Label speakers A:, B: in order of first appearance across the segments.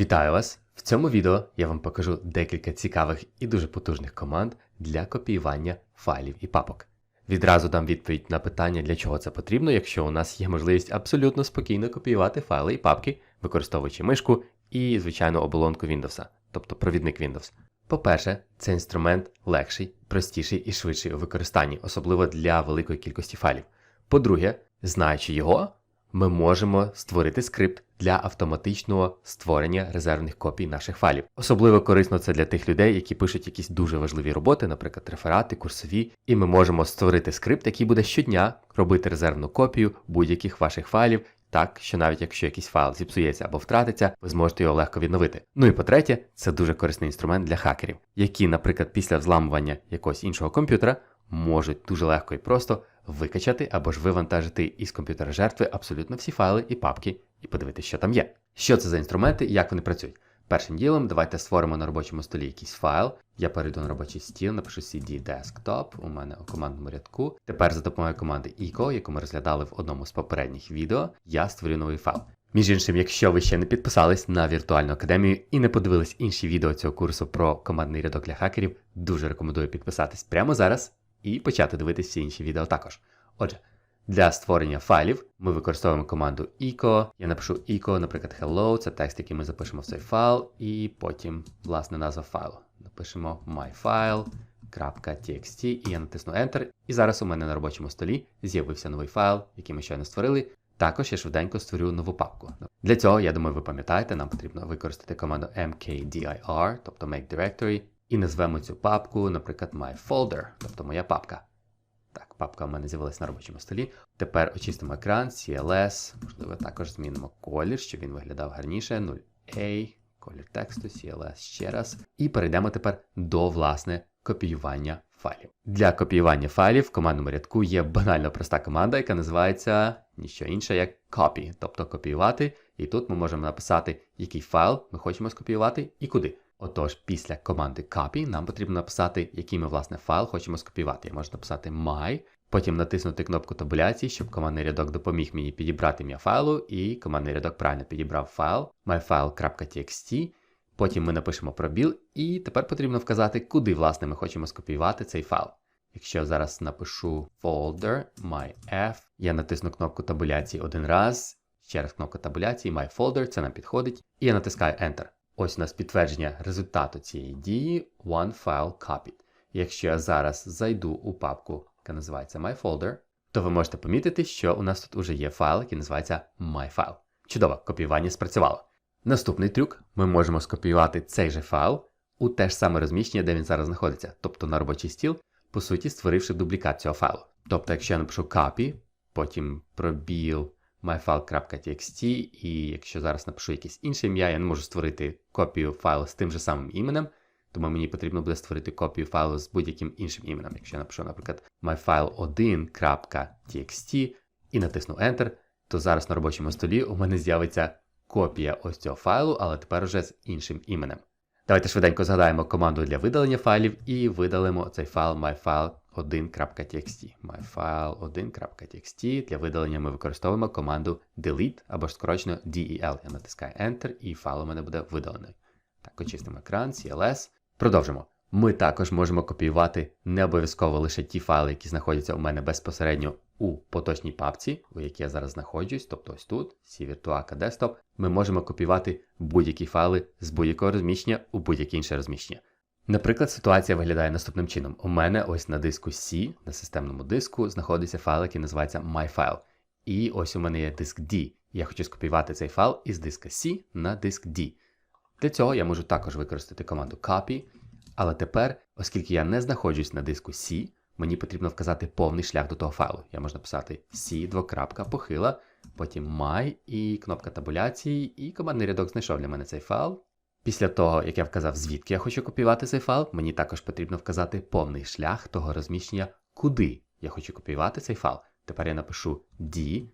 A: Вітаю вас! В цьому відео я вам покажу декілька цікавих і дуже потужних команд для копіювання файлів і папок. Відразу дам відповідь на питання, для чого це потрібно, якщо у нас є можливість абсолютно спокійно копіювати файли і папки, використовуючи мишку і, звичайно, оболонку Windows, тобто провідник Windows. По-перше, цей інструмент легший, простіший і швидший у використанні, особливо для великої кількості файлів. По-друге, знаючи його, ми можемо створити скрипт для автоматичного створення резервних копій наших файлів. Особливо корисно це для тих людей, які пишуть якісь дуже важливі роботи, наприклад, реферати, курсові, і ми можемо створити скрипт, який буде щодня робити резервну копію будь-яких ваших файлів. Так, що навіть якщо якийсь файл зіпсується або втратиться, ви зможете його легко відновити. Ну і по-третє, це дуже корисний інструмент для хакерів, які, наприклад, після взламування якогось іншого комп'ютера можуть дуже легко і просто викачати або ж вивантажити із комп'ютера жертви абсолютно всі файли і папки і подивитися, що там є. Що це за інструменти і як вони працюють? Першим ділом давайте створимо на робочому столі якийсь файл. Я перейду на робочий стіл, напишу cd desktop, у мене у командному рядку. Тепер за допомогою команди eco, яку ми розглядали в одному з попередніх відео, я створю новий файл. Між іншим, якщо ви ще не підписались на віртуальну академію і не подивились інші відео цього курсу про командний рядок для хакерів, дуже рекомендую підписатись прямо зараз і почати дивитися інші відео також. Отже, для створення файлів ми використовуємо команду echo. Я напишу echo, наприклад, hello, це текст, який ми запишемо в цей файл, і потім, власне, назва файлу. Напишемо myfile.txt і я натисну Enter. І зараз у мене на робочому столі з'явився новий файл, який ми щойно створили. Також я швиденько створю нову папку. Для цього, я думаю, ви пам'ятаєте, нам потрібно використати команду mkdir, тобто make directory, і назвемо цю папку, наприклад, myfolder, тобто моя папка. Так, папка в мене з'явилася на робочому столі. Тепер очистимо екран, CLS, можливо, також змінимо колір, щоб він виглядав гарніше. 0A, колір тексту, CLS ще раз. І перейдемо тепер до власне копіювання файлів. Для копіювання файлів в командному рядку є банально проста команда, яка називається ніщо інше, як copy, тобто копіювати. І тут ми можемо написати, який файл ми хочемо скопіювати і куди. Отож, після команди copy нам потрібно написати, який ми власне файл хочемо скопіювати. Я можу написати my, потім натиснути кнопку табуляції, щоб командний рядок допоміг мені підібрати ім'я файлу, і командний рядок правильно підібрав файл myfile.txt. Потім ми напишемо пробіл, і тепер потрібно вказати, куди власне ми хочемо скопіювати цей файл. Якщо я зараз напишу folder myf, я натисну кнопку табуляції один раз, ще раз кнопка табуляції, myfolder, це нам підходить, і я натискаю Enter. Ось у нас підтвердження результату цієї дії One File Copied. Якщо я зараз зайду у папку, яка називається MyFolder, то ви можете помітити, що у нас тут уже є файл, який називається MyFile. Чудово, копіювання спрацювало. Наступний трюк: ми можемо скопіювати цей же файл у те ж саме розміщення, де він зараз знаходиться, тобто на робочий стіл, по суті, створивши дублікат цього файлу. Тобто, якщо я напишу copy, потім пробіл myfile.txt, і якщо зараз напишу якесь інше ім'я, я не можу створити копію файлу з тим же самим іменем, тому мені потрібно буде створити копію файлу з будь-яким іншим іменем. Якщо я напишу, наприклад, myfile1.txt і натисну Enter, то зараз на робочому столі у мене з'явиться копія ось цього файлу, але тепер уже з іншим іменем. Давайте швиденько згадаємо команду для видалення файлів і видалимо цей файл myfile1.txt. myfile1.txt. Для видалення ми використовуємо команду delete або ж скорочено del. Я натискаю Enter і файл у мене буде видалений. Так, очистимо екран, CLS. Продовжимо. Ми також можемо копіювати не обов'язково лише ті файли, які знаходяться у мене безпосередньо у поточній папці, у якій я зараз знаходжусь, тобто ось тут, C-Virtuaca Desktop, ми можемо копіювати будь-які файли з будь-якого розміщення у будь-яке інше розміщення. Наприклад, ситуація виглядає наступним чином. У мене ось на диску C, на системному диску, знаходиться файл, який називається MyFile. І ось у мене є диск D. Я хочу скопіювати цей файл із диска C на диск D. Для цього я можу також використати команду copy. Але тепер, оскільки я не знаходжусь на диску C, мені потрібно вказати повний шлях до того файлу. Я можу написати C, двокрапка, похила, потім my і кнопка табуляції, і командний рядок знайшов для мене цей файл. Після того, як я вказав, звідки я хочу копіювати цей файл, мені також потрібно вказати повний шлях того розміщення, куди я хочу копіювати цей файл. Тепер я напишу D,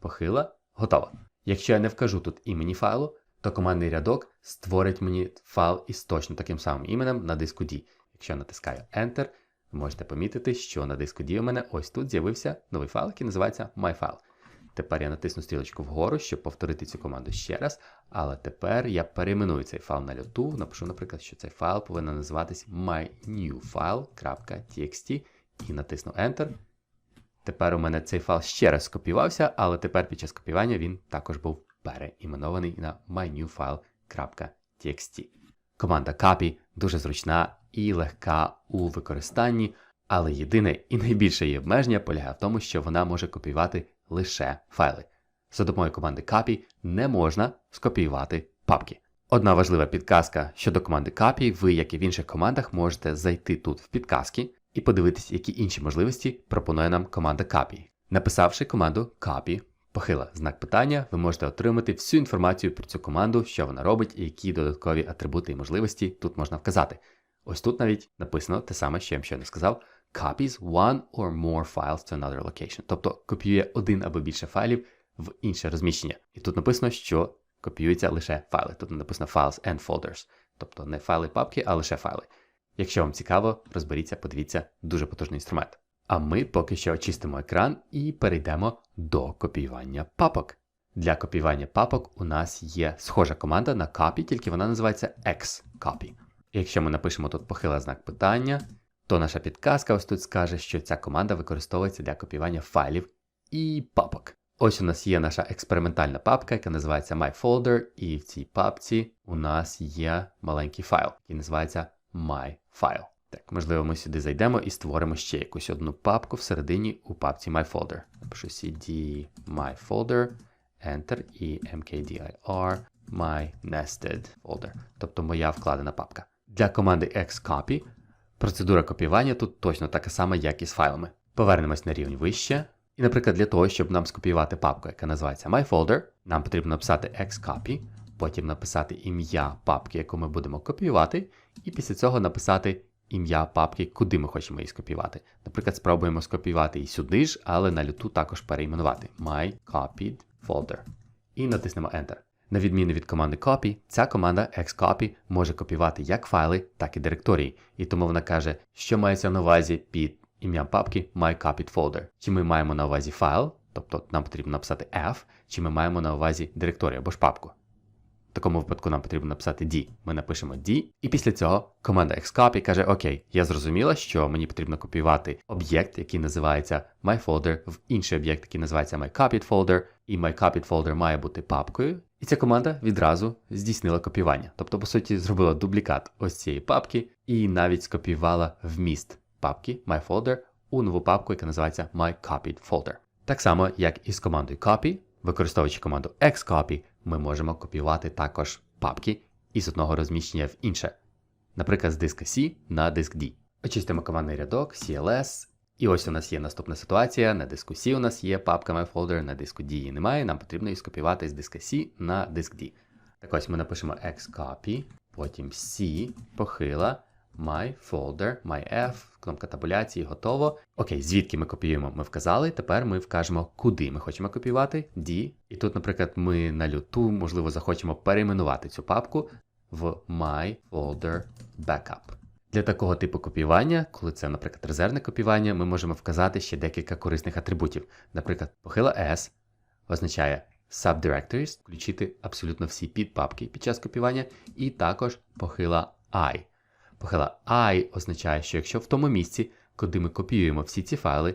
A: похила, готово. Якщо я не вкажу тут імені файлу, то командний рядок створить мені файл із точно таким самим іменем на диску D. Якщо я натискаю Enter, ви можете помітити, що на диску D у мене ось тут з'явився новий файл, який називається MyFile. Тепер я натисну стрілочку вгору, щоб повторити цю команду ще раз. Але тепер я перейменую цей файл на люту. Напишу, наприклад, що цей файл повинен називатись mynewfile.txt і натисну Enter. Тепер у мене цей файл ще раз скопіювався, але тепер під час копіювання він також був переіменований на mynewfile.txt. Команда copy дуже зручна і легка у використанні, але єдине і найбільше її обмеження полягає в тому, що вона може копіювати лише файли. За допомогою команди copy не можна скопіювати папки. Одна важлива підказка щодо команди copy, ви, як і в інших командах, можете зайти тут в підказки і подивитись, які інші можливості пропонує нам команда copy. Написавши команду copy, похила знак питання, ви можете отримати всю інформацію про цю команду, що вона робить і які додаткові атрибути і можливості тут можна вказати. Ось тут навіть написано те саме, що я вам щойно сказав. Copies one or more files to another location. Тобто копіює один або більше файлів в інше розміщення. І тут написано, що копіюються лише файли. Тут написано files and folders. Тобто не файли папки, а лише файли. Якщо вам цікаво, розберіться, подивіться, дуже потужний інструмент. А ми поки що очистимо екран і перейдемо до копіювання папок. Для копіювання папок у нас є схожа команда на copy, тільки вона називається xcopy. Якщо ми напишемо тут похила знак питання, то наша підказка ось тут скаже, що ця команда використовується для копіювання файлів і папок. Ось у нас є наша експериментальна папка, яка називається MyFolder, і в цій папці у нас є маленький файл, який називається MyFile. Так, можливо, ми сюди зайдемо і створимо ще якусь одну папку всередині у папці MyFolder. Напишу cd MyFolder, Enter і mkdir myNested folder, тобто моя вкладена папка. Для команди xcopy процедура копіювання тут точно така сама, як і з файлами. Повернемось на рівень вище. І, наприклад, для того, щоб нам скопіювати папку, яка називається MyFolder, нам потрібно написати xcopy, потім написати ім'я папки, яку ми будемо копіювати, і після цього написати ім'я папки, куди ми хочемо її скопіювати. Наприклад, спробуємо скопіювати її сюди ж, але на люту також перейменувати myCopied folder. І натиснемо Enter. На відміну від команди copy, ця команда xcopy може копіювати як файли, так і директорії. І тому вона каже, що мається на увазі під ім'ям папки myCopied folder. Чи ми маємо на увазі файл, тобто нам потрібно написати F, чи ми маємо на увазі директорію або ж папку. В такому випадку нам потрібно написати D. Ми напишемо D, і після цього команда xcopy каже: Окей, я зрозуміла, що мені потрібно копіювати об'єкт, який називається myFolder, в інший об'єкт, який називається myCopied folder, і myCopied folder має бути папкою. І ця команда відразу здійснила копіювання. Тобто, по суті, зробила дублікат ось цієї папки і навіть скопіювала вміст папки myFolder у нову папку, яка називається myCopied folder. Так само, як і з командою copy, використовуючи команду xcopy, ми можемо копіювати також папки із одного розміщення в інше, наприклад, з диска C на диск D. Очистимо командний рядок CLS. І ось у нас є наступна ситуація. На диску C у нас є папка MyFolder, на диску D її немає, нам потрібно її скопіювати з диска C на диск D. Так ось ми напишемо xcopy, потім C, похила, myFolder, myF, кнопка табуляції, готово. Окей, звідки ми копіюємо, ми вказали. Тепер ми вкажемо, куди ми хочемо копіювати, D. І тут, наприклад, ми на люту, можливо, захочемо перейменувати цю папку в myFolder Backup. Для такого типу копіювання, коли це, наприклад, резервне копіювання, ми можемо вказати ще декілька корисних атрибутів. Наприклад, похила S означає subdirectories, включити абсолютно всі підпапки під час копіювання, і також похила I. Похила I означає, що якщо в тому місці, куди ми копіюємо всі ці файли,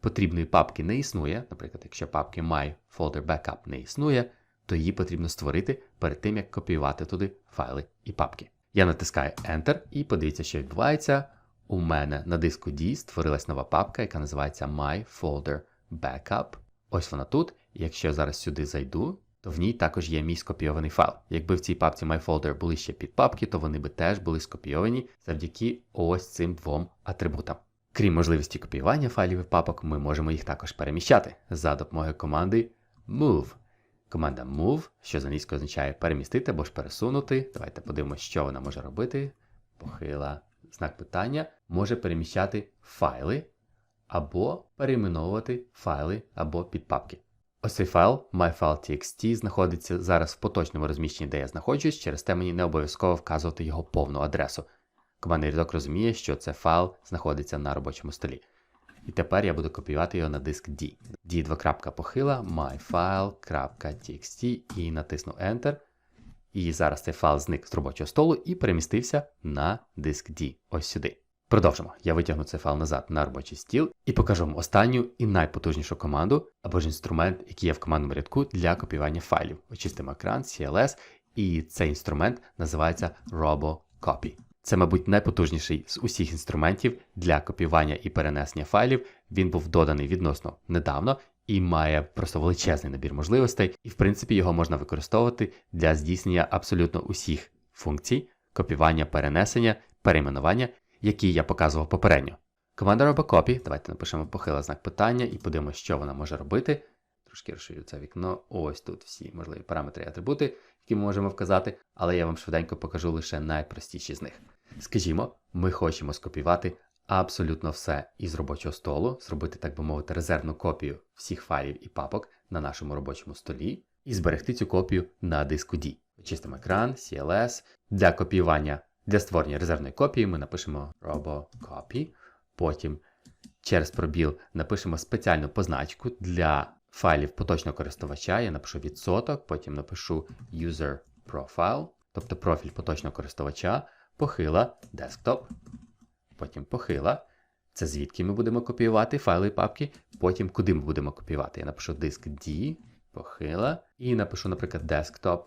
A: потрібної папки не існує, наприклад, якщо папки My Folder Backup не існує, то її потрібно створити перед тим, як копіювати туди файли і папки. Я натискаю Enter і подивіться, що відбувається. У мене на диску D створилась нова папка, яка називається My Folder Backup. Ось вона тут. Якщо я зараз сюди зайду, то в ній також є мій скопійований файл. Якби в цій папці MyFolder були ще підпапки, то вони би теж були скопійовані завдяки ось цим двом атрибутам. Крім можливості копіювання файлів і папок, ми можемо їх також переміщати за допомогою команди Move. Команда Move, що з англійською означає перемістити або ж пересунути. Давайте подивимося, що вона може робити. Похила знак питання, може переміщати файли або перейменовувати файли або підпапки. Ось цей файл, myfile.txt, знаходиться зараз в поточному розміщенні, де я знаходжусь, через те мені не обов'язково вказувати його повну адресу. Командний рядок розуміє, що це файл знаходиться на робочому столі. І тепер я буду копіювати його на диск D. D двокрапка похила, myfile.txt і натисну Enter. І зараз цей файл зник з робочого столу і перемістився на диск D. Ось сюди. Продовжимо. Я витягну цей файл назад на робочий стіл і покажу вам останню і найпотужнішу команду або ж інструмент, який є в командному рядку для копіювання файлів. Очистимо екран, CLS, і цей інструмент називається RoboCopy. Це, мабуть, найпотужніший з усіх інструментів для копіювання і перенесення файлів. Він був доданий відносно недавно і має просто величезний набір можливостей, і в принципі його можна використовувати для здійснення абсолютно усіх функцій копіювання, перенесення, перейменування, які я показував попередньо. Команда RoboCopy, давайте напишемо похила знак питання і подивимося, що вона може робити. Трошки розширю це вікно. Ось тут всі можливі параметри і атрибути, які ми можемо вказати, але я вам швиденько покажу лише найпростіші з них. Скажімо, ми хочемо скопіювати абсолютно все із робочого столу, зробити, так би мовити, резервну копію всіх файлів і папок на нашому робочому столі і зберегти цю копію на диску D. Очистимо екран, CLS. Для копіювання, для створення резервної копії ми напишемо RoboCopy. Потім через пробіл напишемо спеціальну позначку для файлів поточного користувача. Я напишу відсоток, потім напишу User Profile, тобто профіль поточного користувача, похила Desktop, потім похила. Це звідки ми будемо копіювати файли і папки, потім куди ми будемо копіювати. Я напишу диск D, похила, і напишу, наприклад, Desktop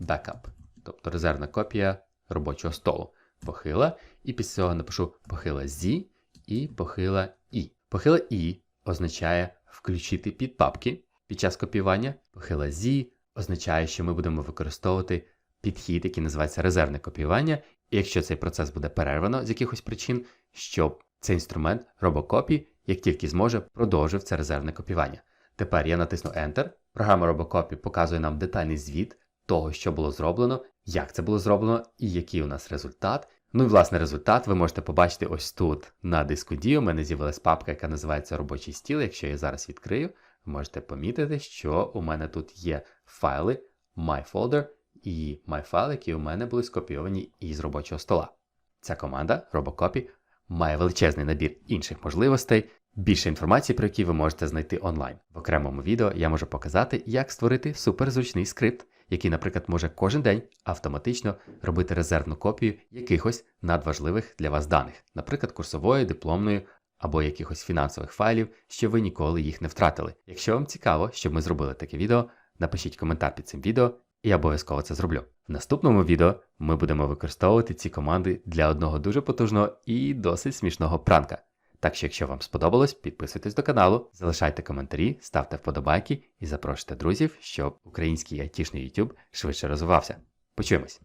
A: Backup, тобто резервна копія робочого столу. Похила, і після цього напишу похила Z і похила I. Похила I означає включити під папки під час копіювання. Похила Z означає, що ми будемо використовувати підхід, який називається резервне копіювання. І якщо цей процес буде перервано з якихось причин, щоб цей інструмент RoboCopy, як тільки зможе, продовжив це резервне копіювання. Тепер я натисну Enter. Програма RoboCopy показує нам детальний звіт того, що було зроблено, як це було зроблено і який у нас результат. Ну і власне результат ви можете побачити ось тут на диску D. У мене з'явилась папка, яка називається робочий стіл. Якщо я зараз відкрию, ви можете помітити, що у мене тут є файли MyFolder і MyFile, які у мене були скопійовані із робочого стола. Ця команда RoboCopy має величезний набір інших можливостей. Більше інформації, про які ви можете знайти онлайн. В окремому відео я можу показати, як створити суперзручний скрипт, який, наприклад, може кожен день автоматично робити резервну копію якихось надважливих для вас даних, наприклад, курсової, дипломної або якихось фінансових файлів, що ви ніколи їх не втратили. Якщо вам цікаво, щоб ми зробили таке відео, напишіть коментар під цим відео, і я обов'язково це зроблю. В наступному відео ми будемо використовувати ці команди для одного дуже потужного і досить смішного пранка. Так що, якщо вам сподобалось, підписуйтесь до каналу, залишайте коментарі, ставте вподобайки і запрошуйте друзів, щоб український айтішний YouTube швидше розвивався. Почуємось!